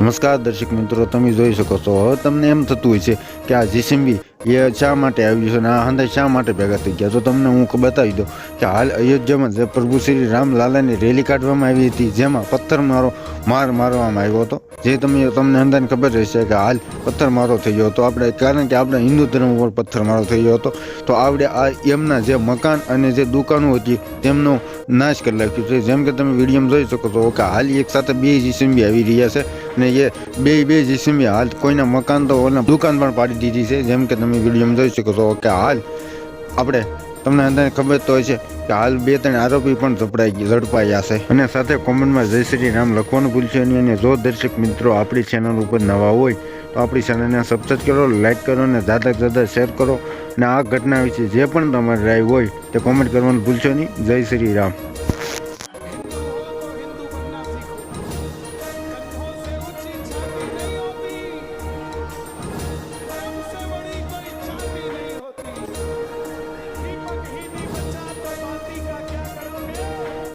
નમસ્કાર દર્શક મિત્રો, તમે જોઈ શકો છો. હવે તમને એમ થતું હોય છે કે આ જીસીબી એ શા માટે આવ્યું છે અને આ હંધાઈ શા માટે ભેગા થઈ ગયા? તો તમને હું બતાવી દઉં કે હાલ અયોધ્યામાં જે પ્રભુ શ્રી રામ લાલાની રેલી કાઢવામાં આવી હતી, જેમાં પથ્થર મારો માર મારવામાં આવ્યો હતો. જે તમે તમને અંદાજને ખબર રહેશે કે હાલ પથ્થર મારો થઈ ગયો હતો. આપણે કારણ કે આપણે હિન્દુ ધર્મ ઉપર પથ્થર મારો થઈ ગયો હતો. તો આપણે આ એમના જે મકાન અને જે દુકાનો હતી, તેમનો નાશ કરી નાખ્યો છે. જેમ કે તમે વિડીયોમાં જોઈ શકો છો કે હાલ એક સાથે બે જીસીબી આવી રહ્યા છે. અને એ બે બે જીસીબી હાલ કોઈના મકાન તો ઓલા દુકાન પણ પાડી દીધી છે. જેમ કે તમે વિડીયોમાં જોઈ શકો છો કે હાલ આપણે તમને અંદર ખબર તો હોય છે કે હાલ બે ત્રણ આરોપી પણ ગયા, ઝડપાયા છે. અને સાથે કોમેન્ટમાં જય શ્રી રામ લખવાનું ભૂલશો નહીં અને જો દર્શક મિત્રો આપણી ચેનલ ઉપર નવા હોય તો આપણી ચેનલને સબસ્ક્રાઈબ કરો લાઈક કરો અને જ્યાદા જ્યાદા શેર કરો. અને આ ઘટના વિશે જે પણ તમારી રાય હોય તે કોમેન્ટ કરવાનું ભૂલશો નહીં. જય શ્રી રામ.